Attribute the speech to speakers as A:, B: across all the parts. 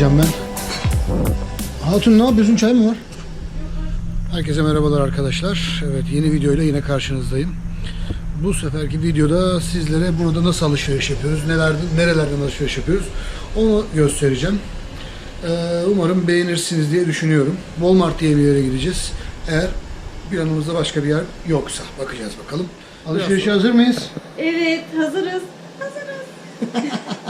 A: bir hazırlayacağım ben. Hatun ne yapıyorsun? Çay mı var? Herkese merhabalar arkadaşlar. Evet yeni videoyla yine karşınızdayım. Bu seferki videoda sizlere burada nasıl alışveriş yapıyoruz, neler, nerelerden alışveriş yapıyoruz onu göstereceğim. Ee, umarım beğenirsiniz diye düşünüyorum. Walmart diye bir yere gideceğiz. Eğer planımızda başka bir yer yoksa bakacağız bakalım. Alışverişe hazır mıyız?
B: Evet, hazırız. Hazırız.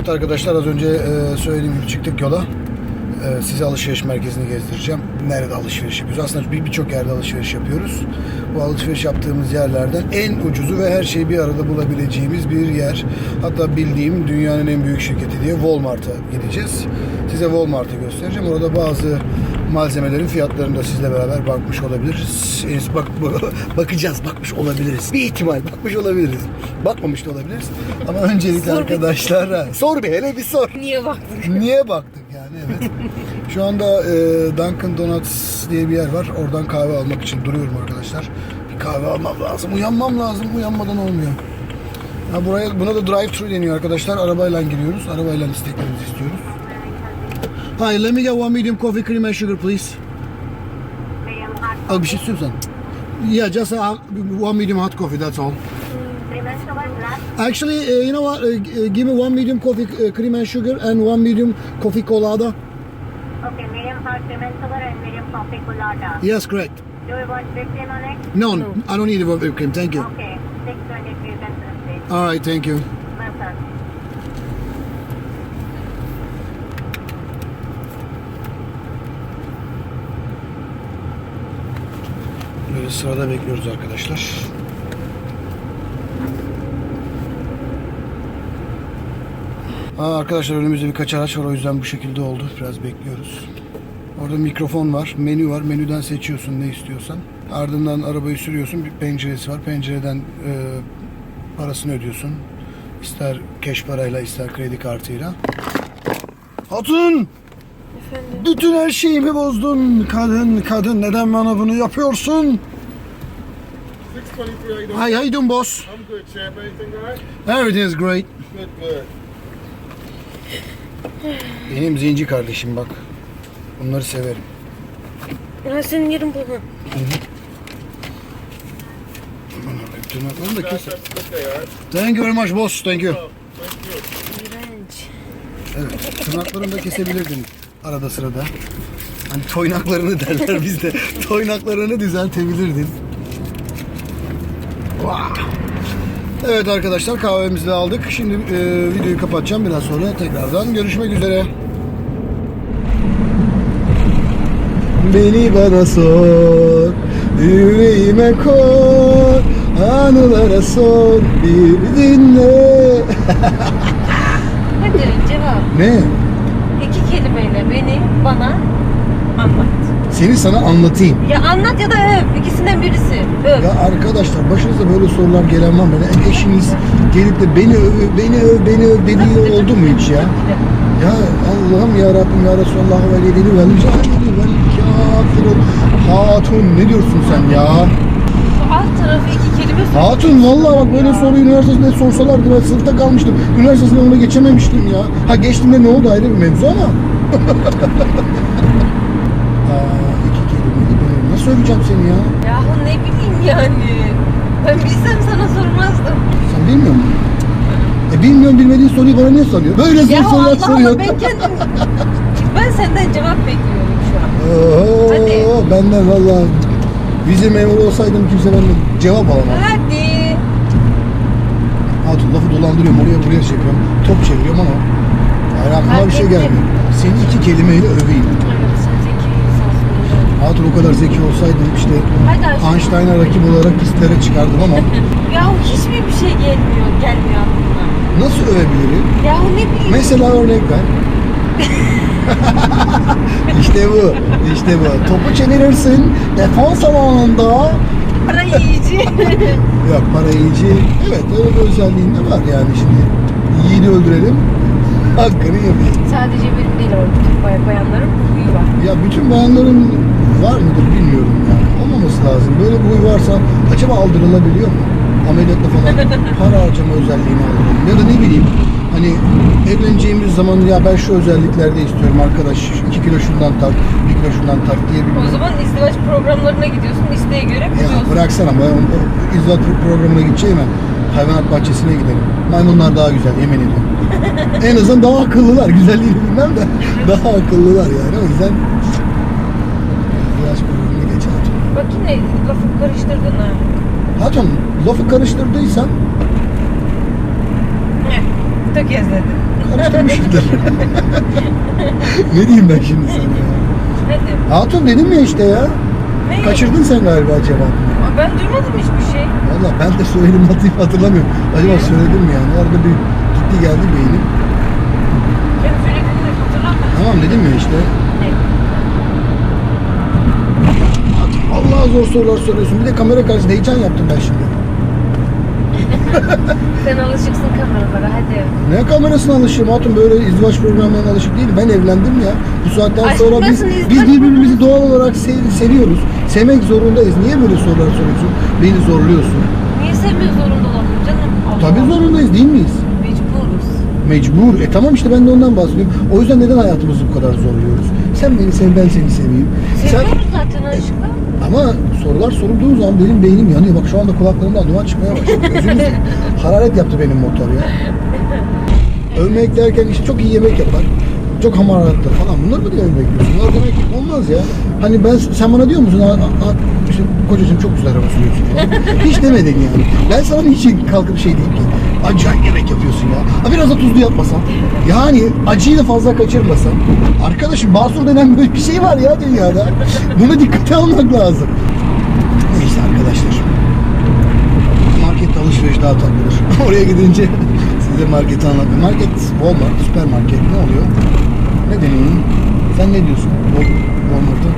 A: Evet arkadaşlar az önce e, söylediğim gibi çıktık yola. E, size alışveriş merkezini gezdireceğim. Nerede alışveriş yapıyoruz? Aslında bir- birçok yerde alışveriş yapıyoruz. Bu alışveriş yaptığımız yerlerden en ucuzu ve her şeyi bir arada bulabileceğimiz bir yer. Hatta bildiğim dünyanın en büyük şirketi diye Walmart'a gideceğiz. Size Walmart'ı göstereceğim. Orada bazı malzemelerin fiyatlarını da sizle beraber bakmış olabiliriz. Henüz bak, bakacağız, bakmış olabiliriz. Bir ihtimal bakmış olabiliriz. Bakmamış da olabiliriz. Ama öncelikle arkadaşlar ha, sor bir hele bir sor.
B: Niye baktık?
A: Niye baktık yani evet. Şu anda e, Dunkin Donuts diye bir yer var. Oradan kahve almak için duruyorum arkadaşlar. Bir kahve almam lazım. Uyanmam lazım. Uyanmadan olmuyor. Ha, buraya, buna da drive-thru deniyor arkadaşlar. Arabayla giriyoruz. Arabayla isteklerimizi istiyoruz. Hi, let me get one medium coffee, cream and sugar please.
C: Medium hot
A: Al bir şey istiyorsan. Yeah, just a, one medium hot coffee, that's all. Actually, uh, you know what? Uh, give me one medium coffee, uh, cream and sugar, and one medium coffee colada.
C: Okay, medium hot lemon sugar and medium coffee colada.
A: Yes, correct.
C: Do you want whipped cream on it?
A: No, no, I don't need whipped cream. Thank you.
C: Okay, 623 cents please.
A: All right, thank you. Sırada bekliyoruz arkadaşlar. Aa, arkadaşlar önümüzde birkaç araç var o yüzden bu şekilde oldu. Biraz bekliyoruz. Orada mikrofon var, menü var. Menüden seçiyorsun ne istiyorsan. Ardından arabayı sürüyorsun. Bir penceresi var. Pencereden e, parasını ödüyorsun. İster cash parayla ister kredi kartıyla. Hatun! Bütün her şeyimi bozdun. Kadın, kadın neden bana bunu yapıyorsun?
D: 623
A: Hi, how you doing, boss?
D: I'm good, champ. Anything all right?
A: Everything is great.
D: Good, good.
A: Benim zenci kardeşim bak. Bunları severim.
B: Ya senin yerin bu mu?
A: Tırnaklarını da kes.
D: That's good day, all right?
A: Thank you very much boss. Thank you.
D: Oh, thank you.
B: İğrenç.
A: Evet. Tırnaklarını da kesebilirdin arada sırada. Hani toynaklarını derler bizde. toynaklarını düzeltebilirdin. Evet arkadaşlar kahvemizi de aldık. Şimdi e, videoyu kapatacağım. Biraz sonra tekrardan görüşmek üzere. Beni bana sor, yüreğime koy, anılara sor, bir dinle.
B: Hadi cevap.
A: Ne?
B: İki kelimeyle beni bana anlat.
A: Seni sana anlatayım.
B: Ya anlat ya da öv. İkisinden birisi. Öv.
A: Ya arkadaşlar başınıza böyle sorular gelen var mı? Yani eşiniz gelip de beni öv, beni öv, beni öv dediği oldu mu hiç ya? Ya Allah'ım ya Rabbim ya Resulallah ve leyli vel cahili vel kafirun. Hatun ne diyorsun sen ya?
B: Alt tarafı iki kelime sor.
A: Hatun vallahi bak böyle soruyu üniversitesinde sorsalardı ben sınıfta kalmıştım. Üniversite sınavına geçememiştim ya. Ha geçtiğimde ne oldu ayrı bir mevzu ama. Öveceğim seni ya?
B: Yahu ne bileyim yani. Ben bilsem sana sormazdım.
A: Sen bilmiyor musun? E bilmiyorum bilmediğin soruyu bana niye soruyor? Böyle zor
B: Ya
A: sorular
B: Allah
A: soruyor.
B: Allah ben kendim... ben senden cevap bekliyorum şu an.
A: Oho,
B: Hadi.
A: benden valla vize memuru olsaydım kimse benden cevap alamaz.
B: Hadi.
A: Hatun lafı dolandırıyorum oraya buraya şey yapıyorum. Top çeviriyorum ama yani aklıma bir şey gelmiyor. Seni iki kelimeyle öveyim.
B: Evet sen zeki insansın.
A: Hatun o kadar zeki olsaydım işte. Einstein'a rakip olarak pistlere çıkardım ama
B: Yahu hiçbir bir şey gelmiyor, gelmiyor aklıma.
A: nasıl övebilirim?
B: Yahu ne bileyim.
A: Mesela örnek ver. işte bu, işte bu. Topu çevirirsin, defans alanında
B: Para yiyici.
A: Yok para yiyici. Evet öyle bir özelliğin de var yani şimdi. Yiğidi öldürelim. Hakkını yemeyin.
B: Sadece benim değil orada.
A: Ya bütün bayanların var mıdır bilmiyorum yani. Olmaması lazım. Böyle bir huy varsa acaba aldırılabiliyor mu? Ameliyatla falan para harcama özelliğini aldıralım. Ya da ne bileyim hani evleneceğimiz zaman ya ben şu özelliklerde istiyorum arkadaş 2 kilo şundan tak, 1 kilo şundan tak diye bir
B: O zaman izdivaç programlarına gidiyorsun. isteğe göre
A: ya
B: buluyorsun.
A: bıraksana ben İzzet programına gideceğim hayvanat bahçesine gidelim. Maymunlar daha güzel yemin ediyorum. en azından daha akıllılar. Güzelliğini bilmem de daha akıllılar yani. O yüzden İzdivaç programına geç Hatun.
B: Bak yine lafı karıştırdın ha.
A: Hatun lafı karıştırdıysan
B: Tökezledin.
A: karıştırmışımdır. ne diyeyim ben şimdi sana ya?
B: Hadi.
A: Hatun dedim ya işte ya.
B: Ne?
A: Kaçırdın sen galiba cevabını.
B: Aa, Ben duymadım hiçbir şey.
A: Valla ben de söyledim hatırlayıp hatırlamıyorum. Acaba söyledim mi yani? Orada bir gitti geldi beynim.
B: Ben de hatırlamıyorum.
A: Tamam dedim ya işte.
B: Ne?
A: Allah zor sorular soruyorsun. Bir de kamera karşısında heyecan yaptım ben şimdi.
B: Sen alışıksın kameralara hadi.
A: Ne kamerasına alışığım hatun böyle izdivaç programlarına alışık değil. Ben evlendim ya. Bu saatten
B: Aşk
A: sonra biz,
B: nasıl izdivaç
A: biz birbirimizi doğal olarak sev- seviyoruz. Sevmek zorundayız. Niye böyle sorular soruyorsun? Beni zorluyorsun.
B: Niye sevmek zorunda olalım canım? Allah
A: Tabii
B: Allah.
A: zorundayız değil miyiz?
B: Mecburuz.
A: Mecbur. E tamam işte ben de ondan bahsediyorum. O yüzden neden hayatımızı bu kadar zorluyoruz? Sen beni sev, ben seni seveyim. Sen...
B: Seviyoruz zaten aşkı.
A: Ama sorular sorulduğu zaman benim beynim yanıyor. Bak şu anda kulaklarımdan duman çıkmaya başladı. Hararet yaptı benim motor ya. Övmek derken işte çok iyi yemek yapar. Çok hamaratlı falan. Bunlar mı diye övmek diyorsun? Bunlar demek ki olmaz ya. Hani ben sen bana diyor musun? "Aa, aa, işte kocacığım çok güzel araba sürüyorsun falan. Hiç demedin yani. Ben sana hiç kalkıp şey diyeyim ki. Acayip yemek yapıyorsun ya. Ha, biraz da tuzlu yapmasan. Yani acıyı da fazla kaçırmasan. Arkadaşım basur denen böyle bir şey var ya dünyada. Buna dikkate almak lazım. Neyse arkadaşlar. Market alışveriş daha tatlıdır. Oraya gidince size marketi anlatayım. Market, Walmart, süpermarket ne oluyor? Ne deniyor? Sen ne diyorsun? Wal- Walmart'a?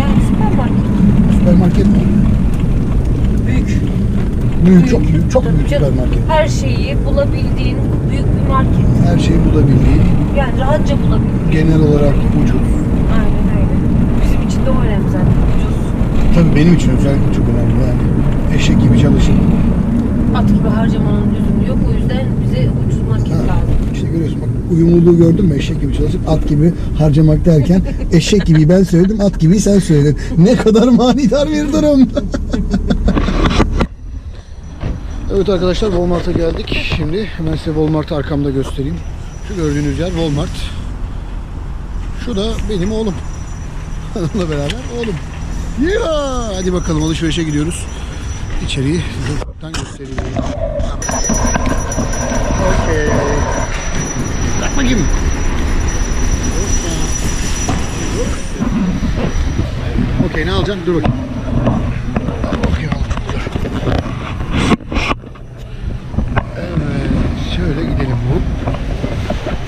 B: Yani süpermarket.
A: Süpermarket mi?
B: Büyük.
A: Çok büyük, çok büyük süpermarket.
B: Her şeyi bulabildiğin büyük bir market.
A: Her şeyi bulabildiğin,
B: Yani rahatça bulabildiğin.
A: genel olarak ucuz.
B: Aynen öyle. Bizim için de o önemli zaten. Ucuz.
A: Tabii benim için özellikle çok önemli yani. Eşek gibi çalışın.
B: At gibi harcamanın lüzumu yok. O yüzden bize ucuz market
A: Ha,
B: lazım.
A: işte görüyorsun bak uyumluluğu gördün mü eşek gibi çalışıp at gibi harcamak derken eşek gibi ben söyledim at gibi sen söyledin. Ne kadar manidar bir durum. evet arkadaşlar Walmart'a geldik. Şimdi hemen size Walmart'ı arkamda göstereyim. Şu gördüğünüz yer Walmart. Şu da benim oğlum. Onunla beraber oğlum. Ya, hadi bakalım alışverişe gidiyoruz. İçeriği size ufaktan göstereyim. Okey. Bırak bakayım. Okey ne alacaksın? Dur bakayım. Okey al. Dur. Evet. Şöyle gidelim. Hop.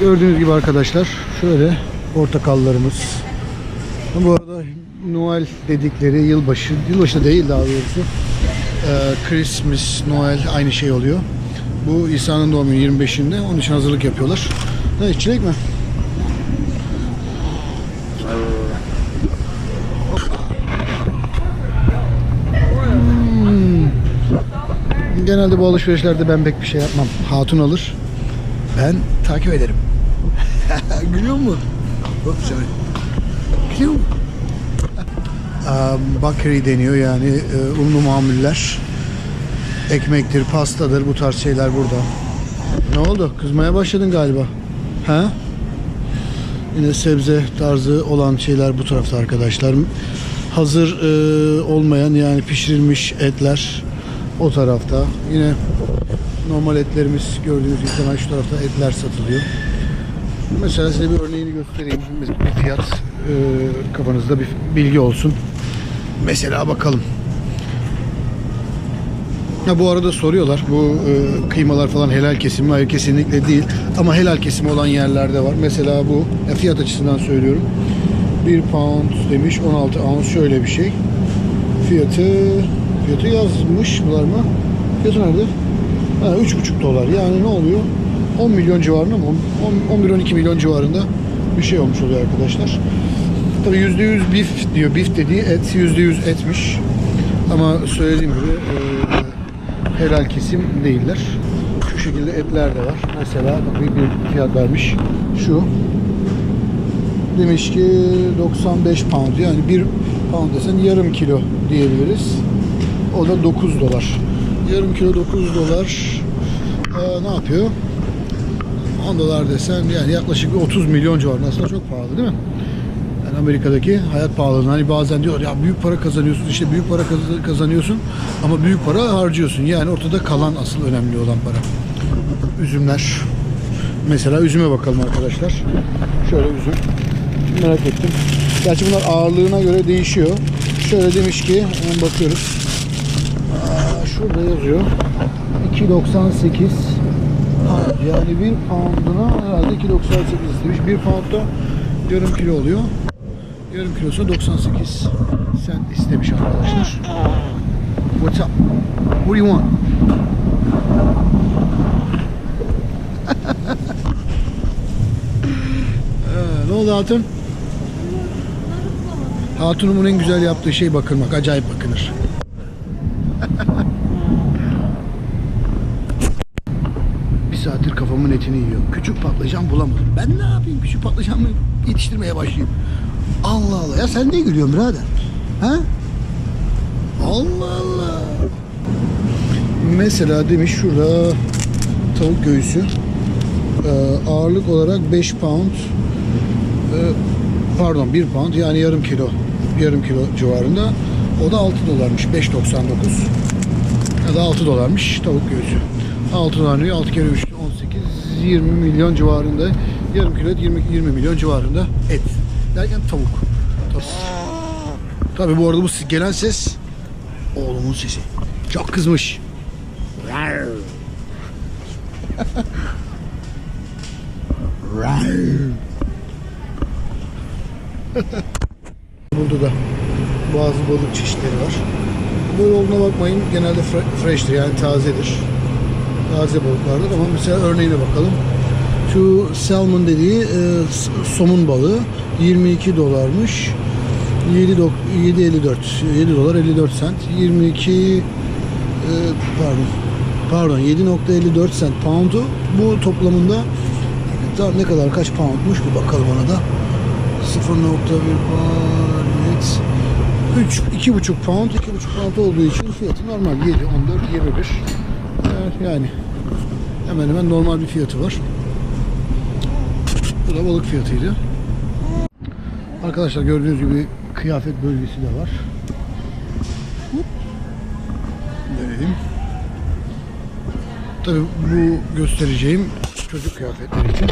A: Gördüğünüz gibi arkadaşlar şöyle portakallarımız. Bu arada Noel dedikleri yılbaşı, yılbaşı değil daha doğrusu. Ee, Christmas, Noel aynı şey oluyor. Bu İsa'nın doğum günü 25'inde. Onun için hazırlık yapıyorlar. Ne çilek mi? Hmm. Genelde bu alışverişlerde ben pek bir şey yapmam. Hatun alır. Ben takip ederim. Gülüyor mu? Hop sorry. Gülüyor mu? Bakery deniyor yani e, unlu mamuller. Ekmektir, pastadır bu tarz şeyler burada. Ne oldu? Kızmaya başladın galiba. Ha? Yine sebze tarzı olan şeyler bu tarafta arkadaşlar. Hazır e, olmayan yani pişirilmiş etler o tarafta. Yine normal etlerimiz gördüğünüz gibi şu tarafta etler satılıyor. Mesela size bir örneğini göstereyim. Bir fiyat e, kafanızda bir bilgi olsun. Mesela bakalım. Ha bu arada soruyorlar bu e, kıymalar falan helal kesim mi? Hayır kesinlikle değil. Ama helal kesimi olan yerlerde var. Mesela bu e, fiyat açısından söylüyorum. 1 pound demiş 16 ounce şöyle bir şey. Fiyatı fiyatı yazmışlar mı? Fiyatı nerede? Ha, 3,5 dolar. Yani ne oluyor? 10 milyon civarında mı? 11-12 milyon civarında bir şey olmuş oluyor arkadaşlar. Tabii %100 beef diyor. Beef dediği et %100 etmiş. Ama söylediğim gibi e, helal kesim değiller. Şu şekilde etler de var. Mesela bir, fiyat vermiş. Şu demiş ki 95 pound yani bir pound desen yarım kilo diyebiliriz. O da 9 dolar. Yarım kilo 9 dolar Ee, ne yapıyor? 10 dolar desen yani yaklaşık bir 30 milyon civarında aslında çok pahalı değil mi? Yani Amerika'daki hayat pahalılığına hani bazen diyor ya büyük para kazanıyorsun işte büyük para kaz- kazanıyorsun ama büyük para harcıyorsun. Yani ortada kalan asıl önemli olan para. Üzümler. Mesela üzüme bakalım arkadaşlar. Şöyle üzüm. Merak ettim. Gerçi bunlar ağırlığına göre değişiyor. Şöyle demiş ki hemen bakıyoruz. Aa, şurada yazıyor. 2.98 pound. Yani bir pounduna herhalde 2.98 istemiş. Bir poundda yarım kilo oluyor. Yarım kilosu 98 cent istemiş arkadaşlar. What's up? What do you want? Ee, ne oldu Hatun? Hatun'umun en güzel yaptığı şey bakırmak. Acayip bakınır. Patlıcan bulamadım. Ben ne yapayım? Küçük patlıcan mı yetiştirmeye başlayayım? Allah Allah. Ya sen ne gülüyorsun birader? Ha? Allah Allah. Mesela demiş şurada tavuk göğüsü Ee, ağırlık olarak 5 pound Ee, pardon 1 pound yani yarım kilo yarım kilo civarında o da 6 dolarmış 5.99 ya da 6 dolarmış tavuk göğsü 6 dolar diyor 6 kere 3 18 20 milyon civarında yarım kilo et 20, 20 milyon civarında et derken tavuk Tabii. Tabii bu arada bu gelen ses oğlumun sesi çok kızmış. Burada da bazı balık çeşitleri var. Böyle olduğuna bakmayın. Genelde fre- fresh'tir yani tazedir. Taze balıklardır ama mesela örneğine bakalım. Şu salmon dediği e, somun balığı 22 dolarmış. 7 dok- 7.54 7 dolar 54 sent. 22 e, pardon pardon 7.54 sent pound'u. Bu toplamında tam ne kadar kaç poundmuş? Bir bakalım ona da. 0.1 pound net 3 2.5 pound 2.5 pound olduğu için fiyatı normal 7 14 21 Evet, yani hemen hemen normal bir fiyatı var bu da balık fiyatıydı Arkadaşlar gördüğünüz gibi kıyafet bölgesi de var. Dönelim. Tabii bu göstereceğim çocuk kıyafetleri için.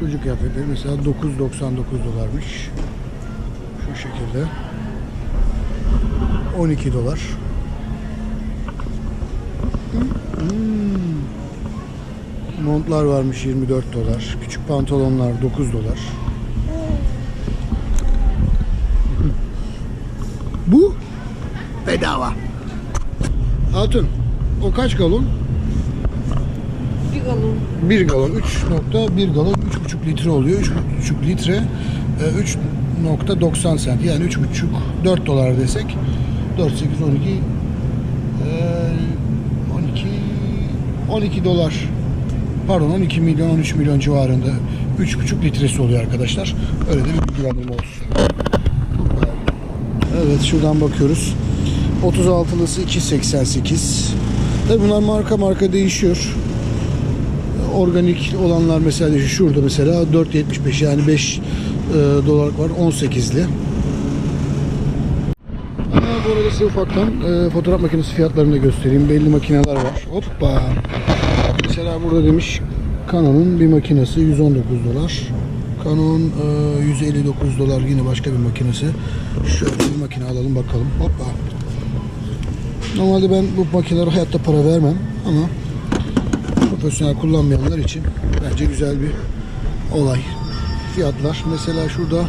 A: Çocuk kıyafetleri mesela 9.99 dolarmış. Şu şekilde. 12 dolar. Hmm. Montlar varmış 24 dolar. Küçük pantolonlar 9 dolar. Bu bedava. Hatun o kaç galon?
B: Bir galon.
A: 1 galon 3.1 galon 3.5 litre oluyor. 3.5 litre e, 3.90 sent yani 3.5 4 dolar desek 4 8 12 e, 12 12 dolar pardon 12 milyon 13 milyon civarında 3.5 litresi oluyor arkadaşlar. Öyle de bir bilgilendirme olsun. Evet şuradan bakıyoruz. 36'lısı 2.88. Tabii bunlar marka marka değişiyor. Organik olanlar mesela şu- şurada mesela 4.75 yani 5 e, dolar var 18'li. Size ufaktan e, fotoğraf makinesi fiyatlarını da göstereyim. Belli makineler var. Hoppa. Mesela burada demiş Canon'un bir makinesi 119 dolar. Canon e, 159 dolar yine başka bir makinesi. Şöyle bir makine alalım bakalım. Hoppa. Normalde ben bu makinelere hayatta para vermem ama profesyonel kullanmayanlar için bence güzel bir olay. Fiyatlar mesela şurada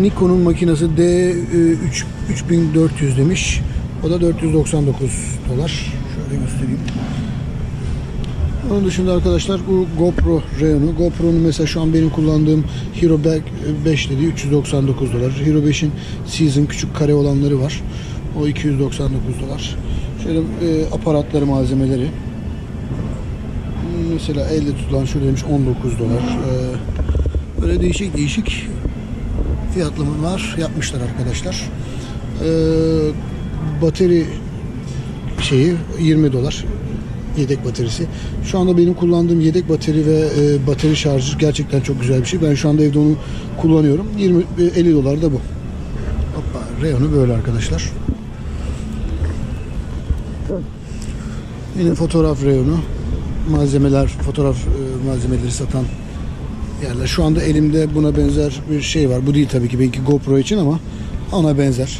A: Nikon'un makinesi D3 3400 demiş. O da 499 dolar. Şöyle göstereyim. Onun dışında arkadaşlar bu GoPro reyonu. GoPro'nun mesela şu an benim kullandığım Hero Back 5 dediği 399 dolar. Hero 5'in Season küçük kare olanları var. O 299 dolar. Şöyle e, aparatları malzemeleri. Mesela elde tutulan şuradaymış 19 dolar. E, böyle değişik değişik fiyatlamalar yapmışlar arkadaşlar. E, bateri şeyi 20 dolar yedek bataryası. Şu anda benim kullandığım yedek bateri ve e, bateri şarjı gerçekten çok güzel bir şey. Ben şu anda evde onu kullanıyorum. 20 e, 50 dolar da bu. Hoppa, reyonu böyle arkadaşlar. Yine fotoğraf reyonu. Malzemeler, fotoğraf e, malzemeleri satan yerler. Şu anda elimde buna benzer bir şey var. Bu değil tabii ki benimki GoPro için ama ona benzer.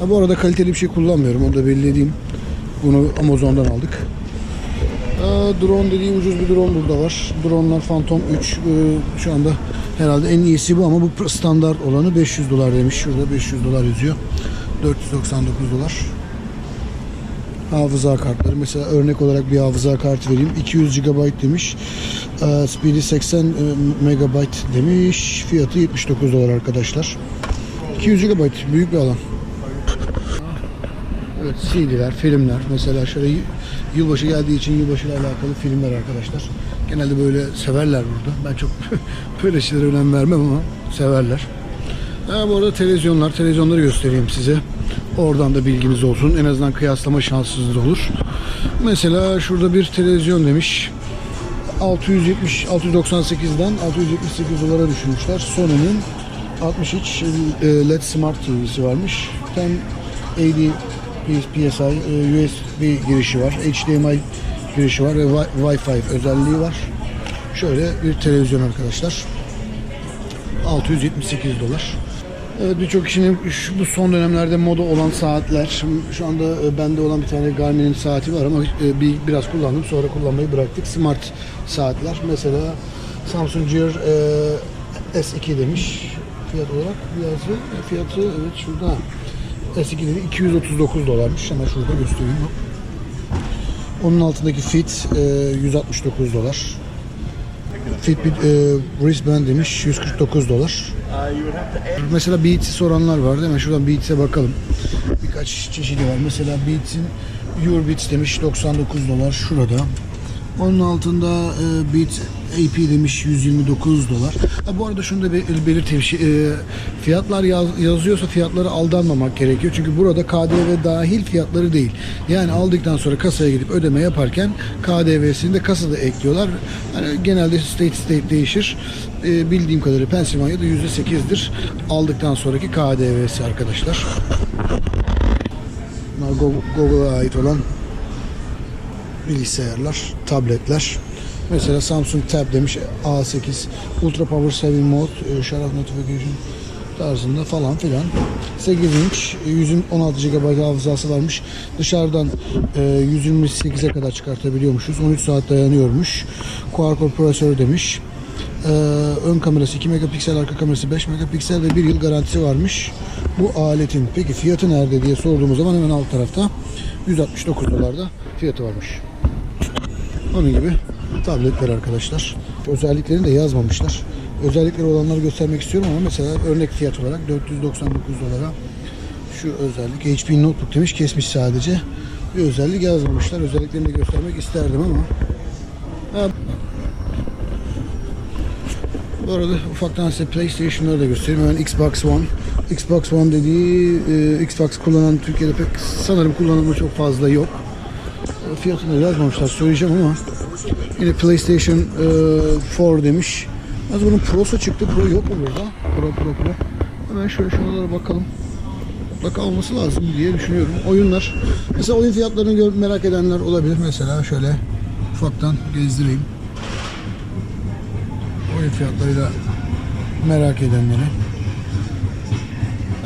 A: Ha, bu arada kaliteli bir şey kullanmıyorum. Onu da belli edeyim. Bunu Amazon'dan aldık. Aa, drone dediği ucuz bir drone burada var. Dronelar Phantom 3 ee, şu anda herhalde en iyisi bu ama bu standart olanı 500 dolar demiş. Şurada 500 dolar yazıyor. 499 dolar. Hafıza kartları. Mesela örnek olarak bir hafıza kartı vereyim. 200 GB demiş. Ee, Speed'i 80 e, MB demiş. Fiyatı 79 dolar arkadaşlar. 200 GB büyük bir alan. Evet CD'ler, filmler. Mesela şöyle yılbaşı geldiği için yılbaşı ile alakalı filmler arkadaşlar. Genelde böyle severler burada. Ben çok böyle şeylere önem vermem ama severler. Ha, bu arada televizyonlar, televizyonları göstereyim size. Oradan da bilginiz olsun. En azından kıyaslama şansınız olur. Mesela şurada bir televizyon demiş. 670 698'den 678 dolara düşürmüşler. Sony'nin 60 inç e, LED Smart TV'si varmış. 1080 PSI e, USB girişi var. HDMI girişi var ve Wi- Wi-Fi özelliği var. Şöyle bir televizyon arkadaşlar. 678 dolar. Evet birçok kişinin şu, bu son dönemlerde moda olan saatler. Şu anda e, bende olan bir tane Garmin'in saati var ama e, bir biraz kullandım sonra kullanmayı bıraktık. Smart saatler. Mesela Samsung Gear e, S2 demiş fiyat olarak. E, Fiyatı evet şurada. S2 dedi 239 dolarmış. Hemen şurada göstereyim. Onun altındaki Fit e, 169 dolar. Fitbit e, wristband demiş 149 dolar. Mesela Beats'i soranlar var değil mi? Şuradan Beats'e bakalım. Birkaç çeşidi var. Mesela Beats'in Your Beats demiş 99 dolar şurada. Onun altında e, Beats AP demiş 129 dolar. Ha, bu arada şunu da bel- belirteyim. Şey, e, fiyatlar yaz- yazıyorsa fiyatları aldanmamak gerekiyor. Çünkü burada KDV dahil fiyatları değil. Yani aldıktan sonra kasaya gidip ödeme yaparken KDV'sini de kasada ekliyorlar. Yani genelde state state değişir. E, bildiğim kadarıyla Pennsylvania'da %8'dir aldıktan sonraki KDV'si arkadaşlar. Google'a ait olan bilgisayarlar, tabletler. Mesela Samsung Tab demiş A8 Ultra Power Saving Mode, e, off Notification tarzında falan filan. 8 inç, e, 116 GB hafızası varmış. Dışarıdan e, 128'e kadar çıkartabiliyormuşuz. 13 saat dayanıyormuş. Quad-core prosesör demiş. E, ön kamerası 2 megapiksel, arka kamerası 5 megapiksel ve 1 yıl garantisi varmış. Bu aletin. Peki fiyatı nerede diye sorduğumuz zaman hemen alt tarafta 169 dolarda fiyatı varmış. Onun gibi tabletler arkadaşlar. Özelliklerini de yazmamışlar. Özellikleri olanları göstermek istiyorum ama mesela örnek fiyat olarak 499 dolara şu özellik HP Notebook demiş kesmiş sadece. Bir özellik yazmamışlar. Özelliklerini de göstermek isterdim ama Ha, bu arada ufaktan size PlayStation'ları da göstereyim. Hemen Xbox One. Xbox One dediği e, Xbox kullanan Türkiye'de pek sanırım kullanımı çok fazla yok. E, Fiyatını yazmamışlar söyleyeceğim ama yine PlayStation e, 4 demiş. Az bunun Pro'su çıktı. Pro yok mu burada? Pro Pro Pro. Hemen şöyle şuralara bakalım. Mutlaka olması lazım diye düşünüyorum. Oyunlar. Mesela oyun fiyatlarını merak edenler olabilir. Mesela şöyle ufaktan gezdireyim. Oyun fiyatlarıyla merak edenleri.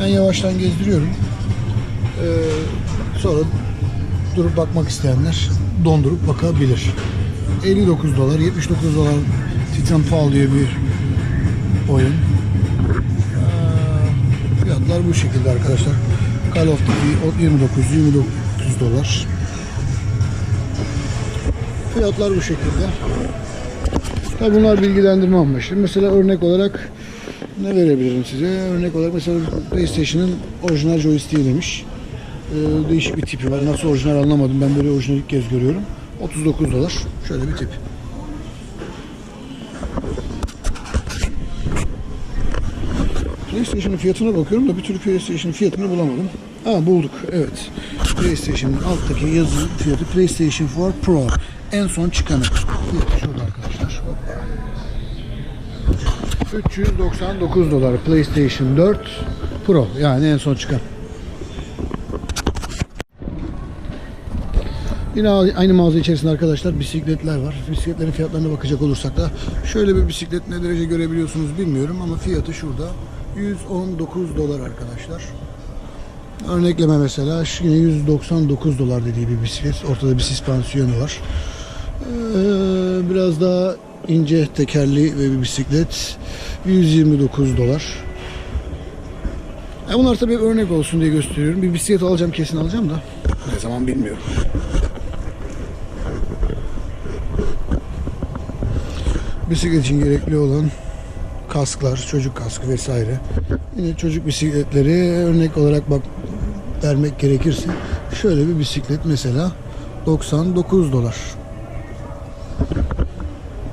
A: Ben yavaştan gezdiriyorum. Ee, sonra durup bakmak isteyenler dondurup bakabilir. 59 dolar, 79 dolar Titanfall diye bir oyun. Ee, fiyatlar bu şekilde arkadaşlar. Call of Duty 29 29 dolar. Fiyatlar bu şekilde. Tabi bunlar bilgilendirme amaçlı. Mesela örnek olarak ne verebilirim size? Örnek olarak mesela PlayStation'ın orijinal joystick'i demiş. Ee, değişik bir tipi var. Nasıl orijinal anlamadım. Ben böyle orijinal ilk kez görüyorum. 39 dolar. Şöyle bir tip. PlayStation'ın fiyatına bakıyorum da bir türlü PlayStation'ın fiyatını bulamadım. Ha bulduk. Evet. PlayStation'ın alttaki yazı fiyatı PlayStation 4 Pro. En son çıkanı. Fiyatı şurada arkadaşlar. Hoppa. 399 dolar PlayStation 4 Pro. Yani en son çıkan. Yine aynı mağaza içerisinde arkadaşlar bisikletler var. Bisikletlerin fiyatlarına bakacak olursak da şöyle bir bisiklet ne derece görebiliyorsunuz bilmiyorum ama fiyatı şurada. 119 dolar arkadaşlar. Örnekleme mesela yine 199 dolar dediği bir bisiklet. Ortada bir süspansiyonu var. Ee, biraz daha ince tekerli ve bir bisiklet. 129 dolar. Ya bunlar tabii örnek olsun diye gösteriyorum. Bir bisiklet alacağım kesin alacağım da. Ne zaman bilmiyorum. Bisiklet için gerekli olan kasklar, çocuk kaskı vesaire. Yine çocuk bisikletleri örnek olarak bak vermek gerekirse şöyle bir bisiklet mesela 99 dolar.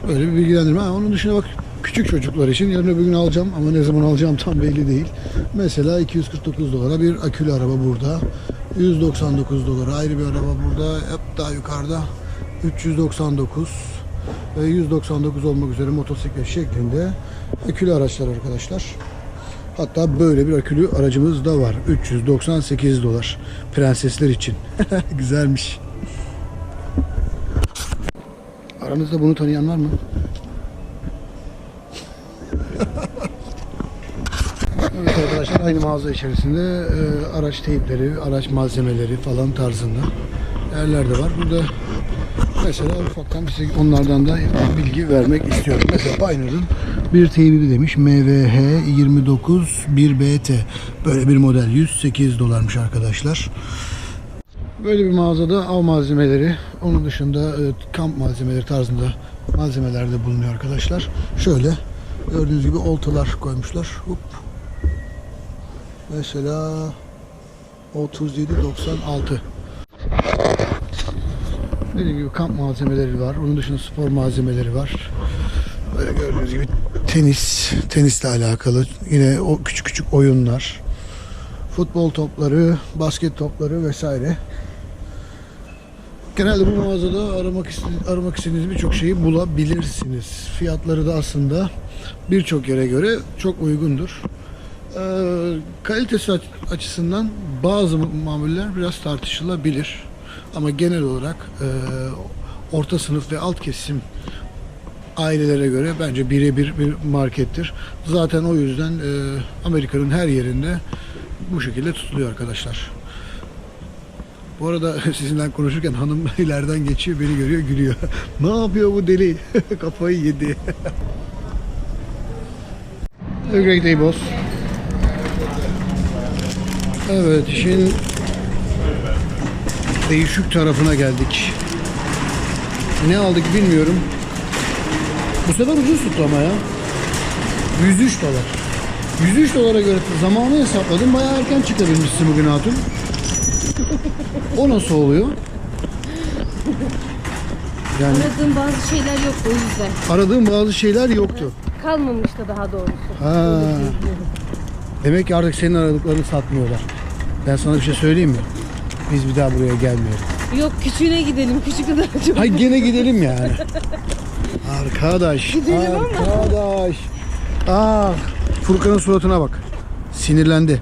A: Böyle bir bilgilendirme. Ha, onun dışında bak küçük çocuklar için yarın öbür gün alacağım ama ne zaman alacağım tam belli değil. Mesela 249 dolara bir akülü araba burada. 199 dolara ayrı bir araba burada. Hep daha yukarıda 399 ve 199 olmak üzere motosiklet şeklinde akülü araçlar arkadaşlar. Hatta böyle bir akülü aracımız da var. 398 dolar. Prensesler için. Güzelmiş. Aranızda bunu tanıyan var mı? evet arkadaşlar aynı mağaza içerisinde e, araç teypleri, araç malzemeleri falan tarzında yerler de var. Burada mesela ufaktan size onlardan da bilgi vermek istiyorum. Mesela Pioneer'ın bir teybi demiş MVH 29 1BT böyle bir model 108 dolarmış arkadaşlar. Böyle bir mağazada av malzemeleri, onun dışında e, kamp malzemeleri tarzında malzemeler de bulunuyor arkadaşlar. Şöyle gördüğünüz gibi oltalar koymuşlar. Hop. Mesela 37.96 Dediğim gibi kamp malzemeleri var. Onun dışında spor malzemeleri var. Böyle gördüğünüz gibi tenis, tenisle alakalı yine o küçük küçük oyunlar. Futbol topları, basket topları vesaire. Genelde bu mağazada aramak aramak istediğiniz birçok şeyi bulabilirsiniz. Fiyatları da aslında birçok yere göre çok uygundur. Ee, kalitesi aç- açısından bazı mamuller biraz tartışılabilir. Ama genel olarak e, orta sınıf ve alt kesim ailelere göre bence birebir bir markettir. Zaten o yüzden e, Amerika'nın her yerinde bu şekilde tutuluyor arkadaşlar. Bu arada sizinle konuşurken hanım ileriden geçiyor, beni görüyor, gülüyor. ne yapıyor bu deli? Kafayı yedi. Have great day boss. Evet, işin değişik tarafına geldik. Ne aldık bilmiyorum. Bu sefer ucuz tuttu ama ya. 103 dolar. 103 dolara göre zamanı hesapladım. Bayağı erken çıkabilmişsin bugün hatun. O nasıl oluyor? Yani
B: Aradığım bazı şeyler yok o yüzden.
A: aradığım bazı şeyler yoktu.
B: Kalmamış da daha doğrusu.
A: Ha. Demek ki artık senin aradıklarını satmıyorlar. Ben sana bir şey söyleyeyim mi? Biz bir daha buraya gelmeyelim.
B: Yok küçüğüne gidelim. Küçük daha çok.
A: Hay gene gidelim yani. Arkadaş.
B: Gidelim ama.
A: arkadaş. Ah, Furkan'ın suratına bak. Sinirlendi.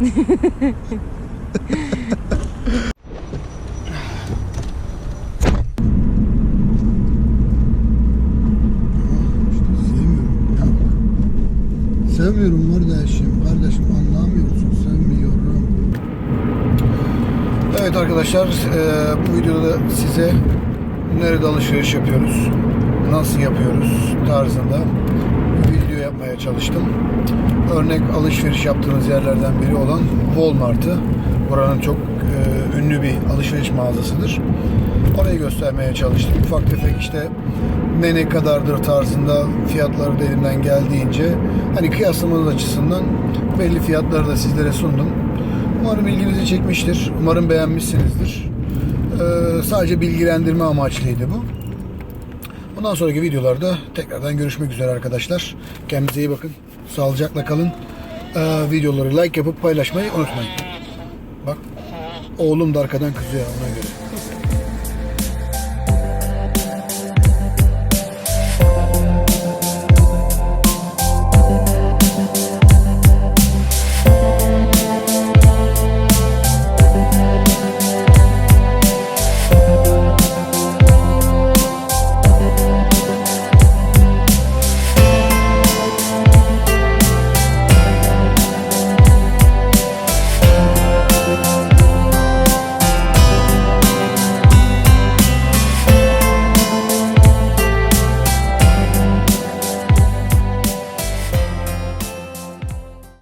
A: Sevmiyorum ya. Sevmiyorum kardeşim. Kardeşim anlamıyorsun. Sevmiyorum. Evet arkadaşlar eee, bu videoda size nerede alışveriş yapıyoruz, nasıl yapıyoruz tarzında bir video yapmaya çalıştım. Örnek alışveriş yaptığınız yerlerden biri olan Walmart'ı. Buranın çok eee, ünlü bir alışveriş mağazasıdır. Orayı göstermeye çalıştım. Ufak tefek işte ne ne kadardır tarzında fiyatları elimden geldiğince hani kıyaslamanız açısından belli fiyatları da sizlere sundum. Umarım ilginizi çekmiştir. Umarım beğenmişsinizdir. Ee, sadece bilgilendirme amaçlıydı bu. Bundan sonraki videolarda tekrardan görüşmek üzere arkadaşlar. Kendinize iyi bakın. Sağlıcakla kalın. Ee, videoları like yapıp paylaşmayı unutmayın. Bak oğlum da arkadan kızıyor ona göre.